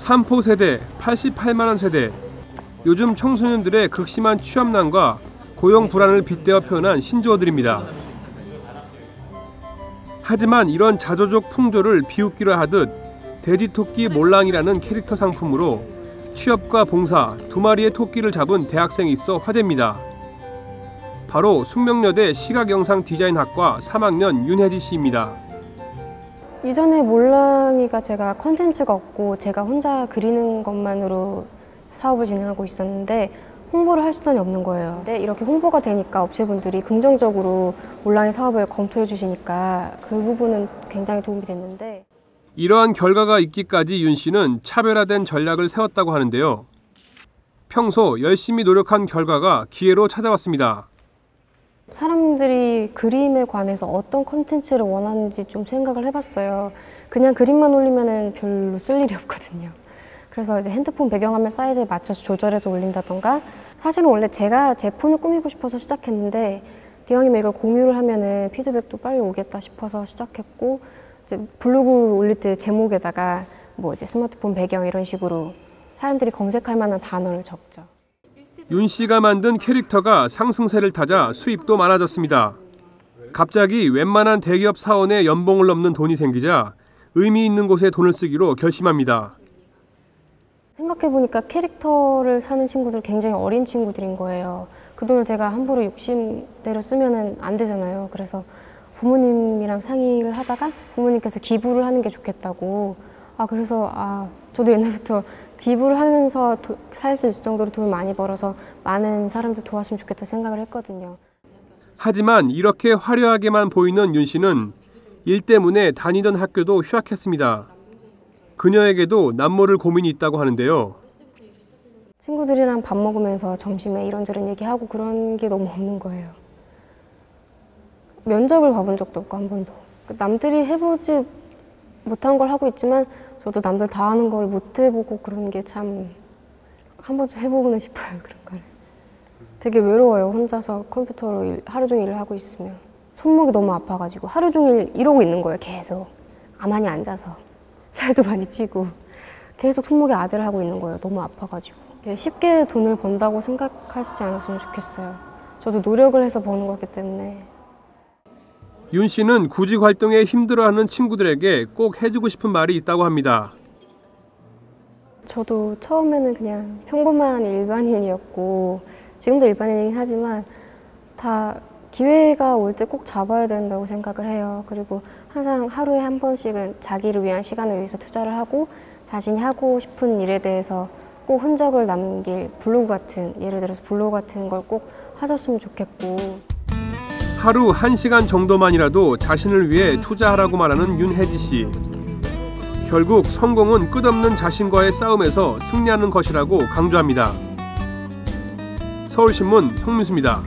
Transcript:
삼포 세대, 88만 원 세대. 요즘 청소년들의 극심한 취업난과 고용 불안을 빗대어 표현한 신조어들입니다. 하지만 이런 자조적 풍조를 비웃기려 하듯 돼지토끼 몰랑이라는 캐릭터 상품으로 취업과 봉사 두 마리의 토끼를 잡은 대학생이 있어 화제입니다. 바로 숙명여대 시각영상 디자인학과 3학년 윤혜지 씨입니다. 이전에 몰랑이가 제가 컨텐츠가 없고 제가 혼자 그리는 것만으로 사업을 진행하고 있었는데 홍보를 할 수단이 없는 거예요. 근데 이렇게 홍보가 되니까 업체분들이 긍정적으로 몰랑이 사업을 검토해 주시니까 그 부분은 굉장히 도움이 됐는데 이러한 결과가 있기까지 윤 씨는 차별화된 전략을 세웠다고 하는데요. 평소 열심히 노력한 결과가 기회로 찾아왔습니다. 사람들이 그림에 관해서 어떤 컨텐츠를 원하는지 좀 생각을 해봤어요. 그냥 그림만 올리면 별로 쓸 일이 없거든요. 그래서 이제 핸드폰 배경화면 사이즈에 맞춰서 조절해서 올린다던가 사실은 원래 제가 제 폰을 꾸미고 싶어서 시작했는데 기왕이면 이걸 공유를 하면은 피드백도 빨리 오겠다 싶어서 시작했고 이제 블로그 올릴 때 제목에다가 뭐 이제 스마트폰 배경 이런 식으로 사람들이 검색할 만한 단어를 적죠. 윤 씨가 만든 캐릭터가 상승세를 타자 수입도 많아졌습니다. 갑자기 웬만한 대기업 사원의 연봉을 넘는 돈이 생기자 의미 있는 곳에 돈을 쓰기로 결심합니다. 생각해보니까 캐릭터를 사는 친구들 굉장히 어린 친구들인 거예요. 그 돈을 제가 함부로 욕심대로 쓰면 안 되잖아요. 그래서 부모님이랑 상의를 하다가 부모님께서 기부를 하는 게 좋겠다고. 아, 그래서 아, 저도 옛날부터 기부를 하면서 살 수 있을 정도로 돈을 많이 벌어서 많은 사람들 도왔으면 좋겠다 생각을 했거든요. 하지만 이렇게 화려하게만 보이는 윤 씨는 일 때문에 다니던 학교도 휴학했습니다. 그녀에게도 남모를 고민이 있다고 하는데요. 친구들이랑 밥 먹으면서 점심에 이런저런 얘기하고 그런 게 너무 없는 거예요. 면접을 봐본 적도 없고 한 번도. 남들이 해보지 못한 걸 하고 있지만 저도 남들 다 하는 걸 못 해보고 그런 게 참 한 번쯤 해보고는 싶어요 그런 걸. 되게 외로워요 혼자서 컴퓨터로 일, 하루 종일 일을 하고 있으면. 손목이 너무 아파가지고 하루 종일 이러고 있는 거예요 계속. 가만히 앉아서. 살도 많이 찌고. 계속 손목에 아대를 하고 있는 거예요 너무 아파가지고. 쉽게 돈을 번다고 생각하시지 않았으면 좋겠어요. 저도 노력을 해서 버는 거기 때문에 윤 씨는 구직 활동에 힘들어하는 친구들에게 꼭 해주고 싶은 말이 있다고 합니다. 저도 처음에는 그냥 평범한 일반인이었고 지금도 일반인이긴 하지만 다 기회가 올 때 꼭 잡아야 된다고 생각을 해요. 그리고 항상 하루에 한 번씩은 자기를 위한 시간을 위해서 투자를 하고 자신이 하고 싶은 일에 대해서 꼭 흔적을 남길 블로그 같은 예를 들어서 블로그 같은 걸 꼭 하셨으면 좋겠고 하루 1시간 정도만이라도 자신을 위해 투자하라고 말하는 윤혜지 씨. 결국 성공은 끝없는 자신과의 싸움에서 승리하는 것이라고 강조합니다. 서울신문 송민수입니다.